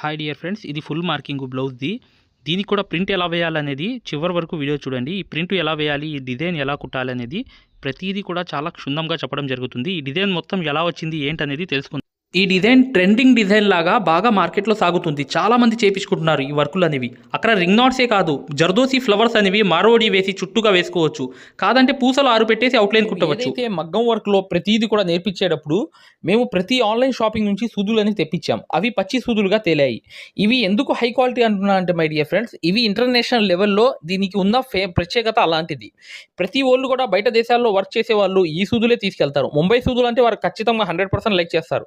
Hi dear friends ఇది full marking బ్లౌజ్ది దీనికి కూడా ప్రింట్ ఎలా వేయాలనేది చివరి వరకు వీడియో చూడండి. ఈ ప్రింట్ ఎలా వేయాలి? ఈ డిజైన్ ఎలా కుట్టాలనేది ప్రతిదీ కూడా చాలా క్షుణ్ణంగా చెప్పడం జరుగుతుంది. ఈ డిజైన్ మొత్తం ఎలా వచ్చింది? ఏంటనేది తెలుసుకుందాం. ఈ డిజైన్ ట్రెండింగ్ డిజైన్ లాగా బాగా మార్కెట్లో సాగుతుంది. చాలా మంది చేపించుకుంటున్నారు ఈ వర్కులు అనేవి. అక్కడ రింగ్ నాట్సే కాదు జర్దోసి ఫ్లవర్స్ అనేవి మారోడి వేసి చుట్టూగా వేసుకోవచ్చు. కాదంటే పూసలు ఆరు పెట్టేసి అవుట్లైన్ కుట్టవచ్చు. అయితే మగ్గం వర్క్లో ప్రతిదీ కూడా నేర్పించేటప్పుడు మేము ప్రతి ఆన్లైన్ షాపింగ్ నుంచి సూదులని తెప్పించాం. అవి పచ్చి సూదులుగా తేలాయి. ఇవి ఎందుకు హై క్వాలిటీ అంటున్నా అంటే మై డియర్ ఫ్రెండ్స్ ఇవి ఇంటర్నేషనల్ లెవెల్లో దీనికి ఉన్న ఫే ప్రత్యేకత అలాంటిది. ప్రతి వాళ్ళు కూడా బయట దేశాల్లో వర్క్ చేసే వాళ్ళు ఈ సూదులే తీసుకెళ్తారు. ముంబై సూదులు అంటే వారు ఖచ్చితంగా హండ్రెడ్ పర్సెంట్ లైక్ చేస్తారు.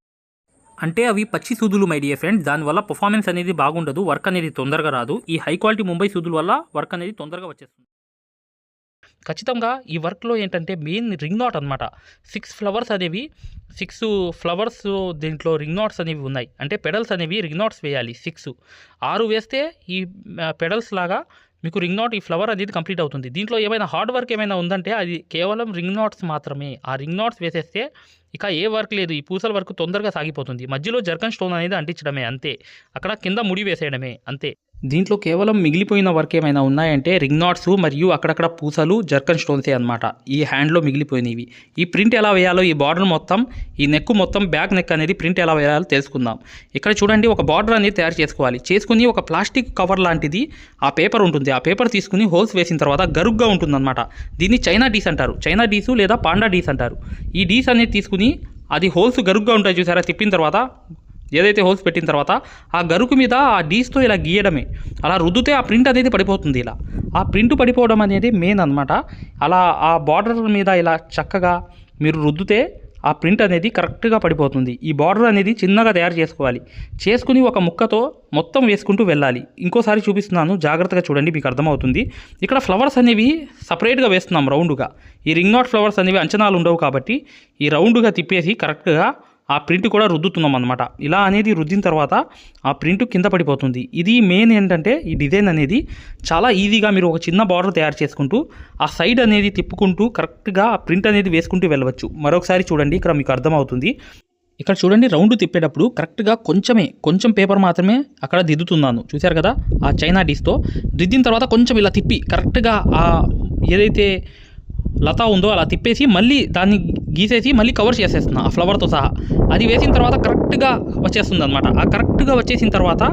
అంటే అవి పచ్చి సూదులు మై డియర్ ఫ్రెండ్స్ దానివల్ల పర్ఫార్మెన్స్ అనేది బాగుండదు వర్క్ అనేది తొందరగా రాదు. ఈ హై క్వాలిటీ ముంబై సూదుల వల్ల వర్క్ అనేది తొందరగా వచ్చేస్తుంది. ఖచ్చితంగా ఈ వర్క్లో ఏంటంటే మెయిన్ రింగ్ నాట్ అనమాట సిక్స్ ఫ్లవర్స్ అనేవి సిక్స్ ఫ్లవర్స్ దీంట్లో రింగ్ నాట్స్ అనేవి ఉన్నాయి. అంటే పెడల్స్ అనేవి రింగ్ నాట్స్ వేయాలి సిక్స్ ఆరు వేస్తే ఈ పెడల్స్ లాగా మీకు రింగ్ నాట్ ఈ ఫ్లవర్ అనేది కంప్లీట్ అవుతుంది. దీంట్లో ఏమైనా హార్డ్ వర్క్ ఏమైనా ఉందంటే అది కేవలం రింగ్ నాట్స్ మాత్రమే. ఆ రింగ్ నాట్స్ వేసేస్తే ఇక ఏ వర్క్ లేదు. ఈ పూసల వర్క్ తొందరగా సాగిపోతుంది. మధ్యలో జర్కన్ స్టోన్ అనేది అంటించడమే అంతే. అక్కడ కింద ముడి వేసేయడమే అంతే. దీంట్లో కేవలం మిగిలిపోయిన వర్క్ ఏమైనా ఉన్నాయంటే రింగ్ నాట్స్ మరియు అక్కడక్కడ పూసలు జర్కన్ స్టోన్సే అనమాట ఈ హ్యాండ్లో మిగిలిపోయినవి. ఈ ప్రింట్ ఎలా వేయాలో ఈ బార్డర్ మొత్తం ఈ నెక్ మొత్తం బ్యాక్ నెక్ అనేది ప్రింట్ ఎలా వేయాలో తెలుసుకుందాం. ఇక్కడ చూడండి ఒక బార్డర్ అనేది తయారు చేసుకోవాలి. చేసుకుని ఒక ప్లాస్టిక్ కవర్ లాంటిది ఆ పేపర్ ఉంటుంది. ఆ పేపర్ తీసుకుని హోల్స్ వేసిన తర్వాత గరుగ్గా ఉంటుందన్నమాట. దీన్ని చైనా డీస్ అంటారు. చైనా డీసు లేదా పాండా డీస్ అంటారు. ఈ డీస్ అనేది తీసుకుని అది హోల్స్ గరుగ్గా ఉంటాయి చూసారా? తిప్పిన తర్వాత ఏదైతే హోల్స్ పెట్టిన తర్వాత ఆ గరుకు మీద ఆ డీస్తో ఇలా గీయడమే. అలా రుద్దితే ఆ ప్రింట్ అనేది పడిపోతుంది ఇలా. ఆ ప్రింట్ పడిపోవడం అనేది మెయిన్ అనమాట అలా ఆ బార్డర్ మీద ఇలా చక్కగా మీరు రుద్దితే ఆ ప్రింట్ అనేది కరెక్ట్గా పడిపోతుంది. ఈ బార్డర్ అనేది చిన్నగా తయారు చేసుకోవాలి. చేసుకుని ఒక ముక్కతో మొత్తం వేసుకుంటూ వెళ్ళాలి. ఇంకోసారి చూపిస్తున్నాను. జాగ్రత్తగా చూడండి మీకు అర్థమవుతుంది. ఇక్కడ ఫ్లవర్స్ అనేవి సపరేట్గా వేస్తున్నాం రౌండ్గా. ఈ రింగ్ నాట్ ఫ్లవర్స్ అనేవి అంచనాలు ఉండవు కాబట్టి ఈ రౌండ్గా తిప్పేసి కరెక్ట్గా ఆ ప్రింట్ కూడా రుద్దుతున్నాం అనమాట ఇలా అనేది రుద్దిన తర్వాత ఆ ప్రింట్ కింద పడిపోతుంది. ఇది మెయిన్ ఏంటంటే ఈ డిజైన్ అనేది చాలా ఈజీగా మీరు ఒక చిన్న బార్డర్ తయారు చేసుకుంటూ ఆ సైడ్ అనేది తిప్పుకుంటూ కరెక్ట్గా ఆ ప్రింట్ అనేది వేసుకుంటూ వెళ్ళవచ్చు. మరొకసారి చూడండి ఇక్కడ మీకు అర్థమవుతుంది. ఇక్కడ చూడండి రౌండ్ తిప్పేటప్పుడు కరెక్ట్గా కొంచెమే కొంచెం పేపర్ మాత్రమే అక్కడ దిద్దుతున్నాను. చూశారు కదా ఆ చైనా డీస్తో దిద్దిన తర్వాత కొంచెం ఇలా తిప్పి కరెక్ట్గా ఆ ఏదైతే లత ఉందో అలా తిప్పేసి మళ్ళీ దాన్ని గీసేసి మళ్ళీ కవర్ చేసేస్తున్నా ఆ ఫ్లవర్తో సహా. అది వేసిన తర్వాత కరెక్ట్గా వచ్చేస్తుంది అనమాట ఆ కరెక్ట్గా వచ్చేసిన తర్వాత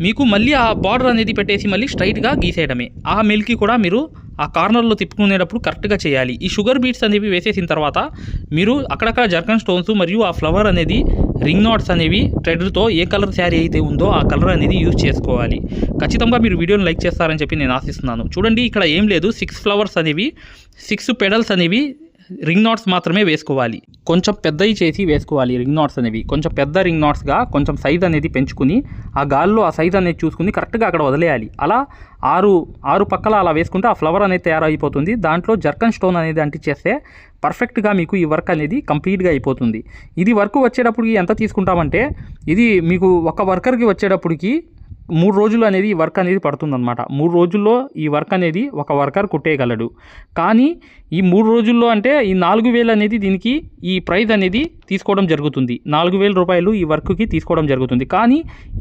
మీకు మళ్ళీ ఆ బార్డర్ అనేది పెట్టేసి మళ్ళీ స్ట్రైట్గా గీసేయడమే. ఆ మిల్కి కూడా మీరు ఆ కార్నర్లో తిప్పుకునేటప్పుడు కరెక్ట్గా చేయాలి. ఈ షుగర్ బీట్స్ అనేవి వేసేసిన తర్వాత మీరు అక్కడక్కడ జర్కన్ స్టోన్స్ మరియు ఆ ఫ్లవర్ అనేది రింగ్ నాట్స్ అనేవి థ్రెడ్తో ఏ కలర్ శారీ అయితే ఉందో ఆ కలర్ అనేది యూజ్ చేసుకోవాలి. ఖచ్చితంగా మీరు వీడియోని లైక్ చేస్తారని చెప్పి నేను ఆశిస్తున్నాను. చూడండి ఇక్కడ ఏం లేదు. సిక్స్ ఫ్లవర్స్ అనేవి సిక్స్ పెడల్స్ అనేవి రింగ్ నాట్స్ మాత్రమే వేసుకోవాలి. కొంచెం పెద్దవి చేసి వేసుకోవాలి రింగ్ నాట్స్ అనేవి. కొంచెం పెద్ద రింగ్ నాట్స్గా కొంచెం సైజ్ అనేది పెంచుకుని ఆ గాల్లో ఆ సైజ్ అనేది చూసుకుని కరెక్ట్గా అక్కడ వదిలేయాలి. అలా ఆరు ఆరు పక్కల అలా వేసుకుంటే ఆ ఫ్లవర్ అనేది తయారైపోతుంది. దాంట్లో జర్కన్ స్టోన్ అనేది అంటించేస్తే పర్ఫెక్ట్గా మీకు ఈ వర్క్ అనేది కంప్లీట్గా అయిపోతుంది. ఇది వర్క్ వచ్చేటప్పటికి ఎంత తీసుకుంటామంటే ఇది మీకు ఒక వర్కర్కి వచ్చేటప్పటికి మూడు రోజులు అనేది ఈ వర్క్ అనేది పడుతుందన్నమాట. మూడు రోజుల్లో ఈ వర్క్ అనేది ఒక వర్కర్ కుట్టేయగలడు. కానీ ఈ మూడు రోజుల్లో అంటే ఈ నాలుగు వేలు అనేది దీనికి ఈ ప్రైజ్ అనేది తీసుకోవడం జరుగుతుంది. నాలుగు వేల రూపాయలు ఈ వర్క్కి తీసుకోవడం జరుగుతుంది. కానీ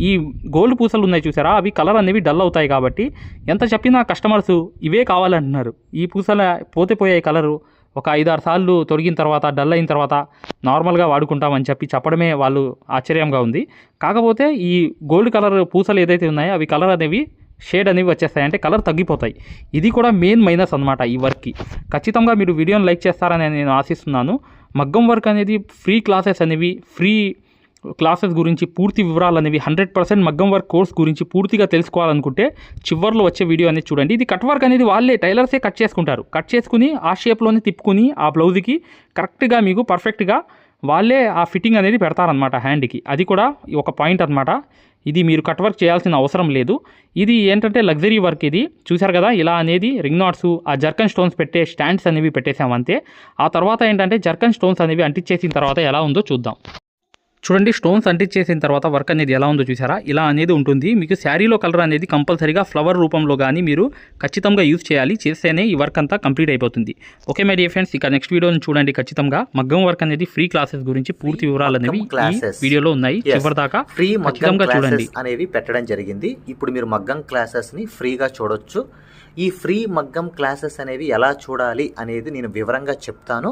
ఈ గోల్డ్ పూసలు ఉన్నాయి చూసారా? అవి కలర్ అనేవి డల్ అవుతాయి కాబట్టి ఎంత చెప్పినా కస్టమర్స్ ఇవే కావాలంటున్నారు. ఈ పూసల పోతే పోయాయి కలరు. ఒక ఐదారు సార్లు తొడిగిన తర్వాత డల్ అయిన తర్వాత నార్మల్గా వాడుకుంటామని చెప్పి చెప్పడమే వాళ్ళు ఆశ్చర్యంగా ఉంది. కాకపోతే ఈ గోల్డ్ కలర్ పూసలు ఏదైతే ఉన్నాయో అవి కలర్ అనేవి షేడ్ అనేవి వచ్చేస్తాయి. అంటే కలర్ తగ్గిపోతాయి. ఇది కూడా మెయిన్ మైనస్ అనమాట ఈ వర్క్కి. ఖచ్చితంగా మీరు వీడియోని లైక్ చేస్తారని నేను ఆశిస్తున్నాను. మగ్గం వర్క్ అనేది ఫ్రీ క్లాసెస్ అనేవి ఫ్రీ క్లాసెస్ గురించి పూర్తి వివరాలు అనేవి హండ్రెడ్ పర్సెంట్ మగ్గం వర్క్ కోర్స్ గురించి పూర్తిగా తెలుసుకోవాలనుకుంటే చివర్లో వచ్చే వీడియో అనేది చూడండి. ఇది కట్ వర్క్ అనేది వాళ్ళే టైలర్సే కట్ చేసుకుంటారు. కట్ చేసుకుని ఆ షేప్లోనే తిప్పుకుని ఆ బ్లౌజ్కి కరెక్ట్గా మీకు పర్ఫెక్ట్గా వాళ్ళే ఆ ఫిట్టింగ్ అనేది పెడతారనమాట హ్యాండ్కి. అది కూడా ఒక పాయింట్ అనమాట ఇది మీరు కట్ వర్క్ చేయాల్సిన అవసరం లేదు. ఇది ఏంటంటే లగ్జరీ వర్క్ ఇది. చూశారు కదా ఇలా అనేది రింగ్ నాట్స్ ఆ జర్కన్ స్టోన్స్ పెట్టే స్టాండ్స్ అనేవి పెట్టేసాం అంతే ఆ తర్వాత ఏంటంటే జర్కన్ స్టోన్స్ అనేవి అంటించేసిన తర్వాత ఎలా ఉందో చూద్దాం. చూడండి స్టోన్స్ అంటించేసిన తర్వాత వర్క్ అనేది ఎలా ఉందో చూసారా ఇలా అనేది ఉంటుంది. మీకు శారీలో కలర్ అనేది కంపల్సరీగా ఫ్లవర్ రూపంలో కానీ మీరు ఖచ్చితంగా యూజ్ చేయాలి. చేస్తేనే ఈ వర్క్ అంతా కంప్లీట్ అయిపోతుంది. ఓకే మై డియర్ ఫ్రెండ్స్ ఇక నెక్స్ట్ వీడియోని చూడండి ఖచ్చితంగా. మగ్గం వర్క్ అనేది ఫ్రీ క్లాసెస్ గురించి పూర్తి వివరాలు అనేవి వీడియోలో ఉన్నాయి. చివరి దాకా ఫ్రీ మగ్గం ఖచ్చితంగా చూడండి. అనేవి పెట్టడం జరిగింది. ఇప్పుడు మీరు మగ్గం క్లాసెస్ని ఫ్రీగా చూడొచ్చు. ఈ ఫ్రీ మగ్గం క్లాసెస్ అనేవి ఎలా చూడాలి అనేది నేను వివరంగా చెప్తాను.